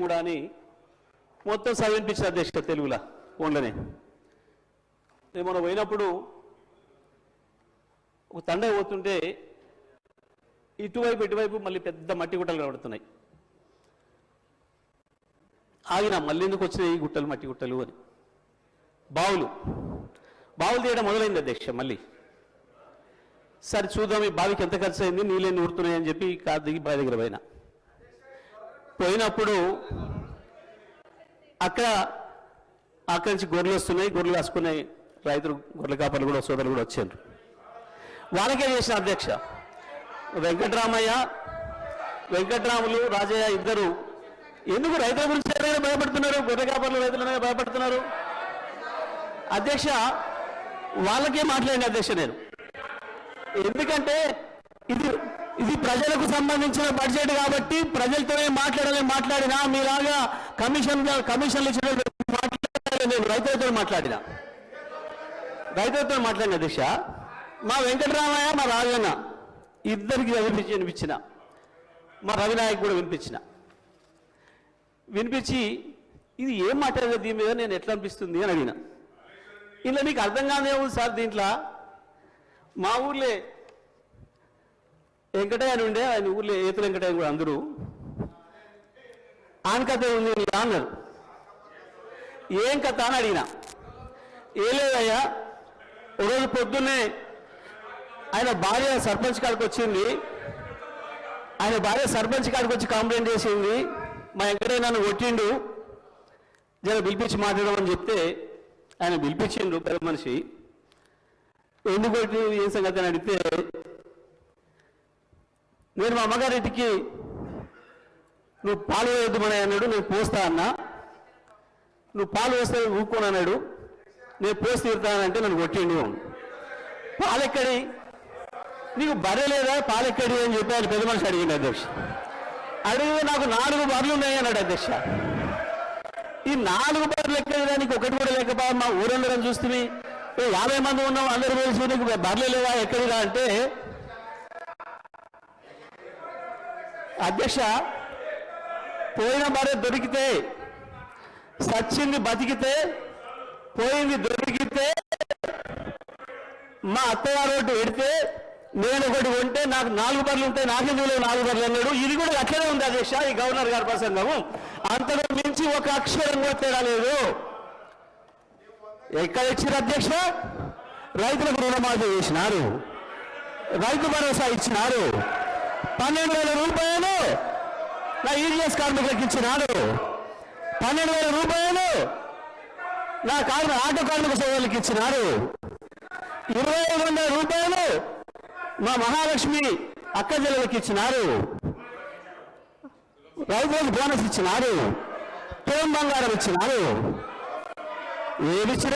కూడా అని మొత్తం చదివినిపించిన అధ్యక్ష తెలుగులా ఫోన్లోనే నేను మనం పోయినప్పుడు ఒక తండ పోతుంటే ఇటువైపు ఇటువైపు మళ్ళీ పెద్ద మట్టి గుట్టలు కనబడుతున్నాయి. ఆగిన మళ్ళీ ఎందుకు వచ్చినాయి ఈ గుట్టలు మట్టి గుట్టలు అని. బావులు. బావులు తీయడం మొదలైంది అధ్యక్ష మళ్ళీ. సరే చూద్దాం ఈ బావికి ఎంత ఖర్చు అయింది నీళ్ళని ఊరుతున్నాయి అని చెప్పి కాదు దిగి బావి దగ్గర పోయినా. పోయినప్పుడు అక్కడ అక్కడి నుంచి గొర్రెలు వస్తున్నాయి గొర్రెలు కాసుకున్నాయి. రైతులు గొర్రెల కాపర్లు కూడా సోదరులు కూడా వచ్చారు. వాళ్ళకే చేసిన అధ్యక్ష? వెంకటరామయ్య వెంకటరాములు రాజయ్య ఇద్దరు ఎందుకు రైతుల గురించి భయపడుతున్నారు? గొర్రె కాపర్లు రైతులనే భయపడుతున్నారు? అధ్యక్ష వాళ్ళకే మాట్లాడిన అధ్యక్ష నేను? ఎందుకంటే ఇది ఇది ప్రజలకు సంబంధించిన బడ్జెట్ కాబట్టి ప్రజలతోనే మాట్లాడాలని మాట్లాడినా మీలాగా కమిషన్ కమిషన్లు ఇచ్చిన మాట్లాడాలి నేను రైతులతో మాట్లాడినా. రైతులతో మాట్లాడిన దిశ మా వెంకటరామయ్య మా రాజన్న ఇద్దరికి వినిపించి వినిపించిన. మా రవినాయక్ కూడా వినిపించిన. వినిపించి ఇది ఏం మాట్లాడేది దీని మీద? నేను ఎట్లా అనిపిస్తుంది అని అడిగిన. ఇలా మీకు అర్థం కాదే ఉంది సార్ దీంట్లో? మా ఊర్లే వెంకటయ్య అని ఉండే ఆయన ఊర్లో ఏతు వెంకటయ్య కూడా అందరూ. ఆయన కథ ఉంది ఇలా అన్నారు. ఏం కథ అని అడిగిన. ఏ లేదయ్యా ఒకరోజు పొద్దున్నే ఆయన భార్య సర్పంచ్ కాడికి వచ్చింది. ఆయన భార్య సర్పంచ్ కాడికి వచ్చి కంప్లైంట్ చేసింది. మా వెంకటయ్య నన్ను కొట్టిండు. జర పిలిపించి మాట్లాడమని చెప్తే ఆయన పిలిపించిండు పెద్ద మనిషి. ఎందుకు కొట్టి ఏం సంగతి అని అడిగితే నేను మా అమ్మగారింటికి నువ్వు పాలు వేయద్దుమని అన్నాడు నేను పోస్తా అన్నా. నువ్వు పాలు వేస్తే ఊరుకోను అన్నాడు. నేను పోసి తీరుతానంటే నన్ను కొట్టిండు. పాలెక్కడి? నీకు బర్రె లేదా? పాలెక్కడి అని చెప్పి ఆయన పెద్ద మనిషి అడిగింది అధ్యక్ష. అడిగితే నాకు నాలుగు బర్రెలు ఉన్నాయి అన్నాడు అధ్యక్ష. ఈ నాలుగు బర్రెలు ఎక్కడిదా నీకు ఒకటి కూడా లేకపోయా మా ఊరందరం చూస్తుంది యాభై మంది ఉన్నాం అందరూ కలిసి నీకు బర్రెలు లేవా? ఎక్కడిదా అంటే అధ్యక్ష పోయిన భార్య దొరికితే సచ్చింది బతికితే పోయింది దొరికితే మా అత్తగారు ఒకటి పెడితే నేను ఒకటి కొంటే నాకు నాలుగు బర్లు ఉంటాయి నాకెందుకు నాలుగు బర్లు అన్నాడు. ఇది కూడా అట్లనే ఉంది అధ్యక్ష ఈ గవర్నర్ గారి ప్రసంగము. అంతకు మించి ఒక అక్షరం కూడా తేడా లేదు. ఎక్కడ ఇచ్చిన అధ్యక్ష? రైతులకు రుణమాఫీ చేసినారు. రైతు భరోసా ఇచ్చినారు. పన్నెండు వేల రూపాయలు. నా ఈడిఎస్ కార్మికులకు ఇచ్చినాడు. పన్నెండు వేల రూపాయలు. నా కార్మిక ఆటో కార్మిక సోదరులకు ఇచ్చినారు? ఇరవై ఐదు వందల రూపాయలు. మా మహాలక్ష్మి అక్క జిల్లలకు ఇచ్చినారు. రైతులకు బోనస్ ఇచ్చినారు. తోం బంగారం ఇచ్చినారు. ఏమి ఇచ్చిన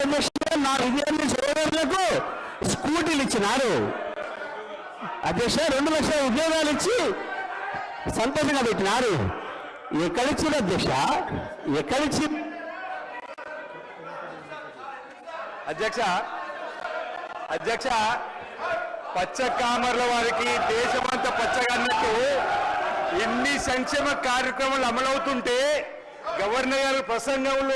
నా విద్యార్థి సోదరులకు స్కూటీలు ఇచ్చినారు. అధ్యక్ష రెండు లక్షల ఉద్యోగాలు ఇచ్చి సంతోషంగా పెట్టినారు. ఎక్కడిచ్చిన అధ్యక్ష? ఎక్కడిచ్చి అధ్యక్ష అధ్యక్ష పచ్చ కామర్ల వారికి దేశమంతా పచ్చగా అన్నట్టు ఎన్ని సంక్షేమ కార్యక్రమాలు అమలవుతుంటే గవర్నర్ గారి ప్రసంగంలో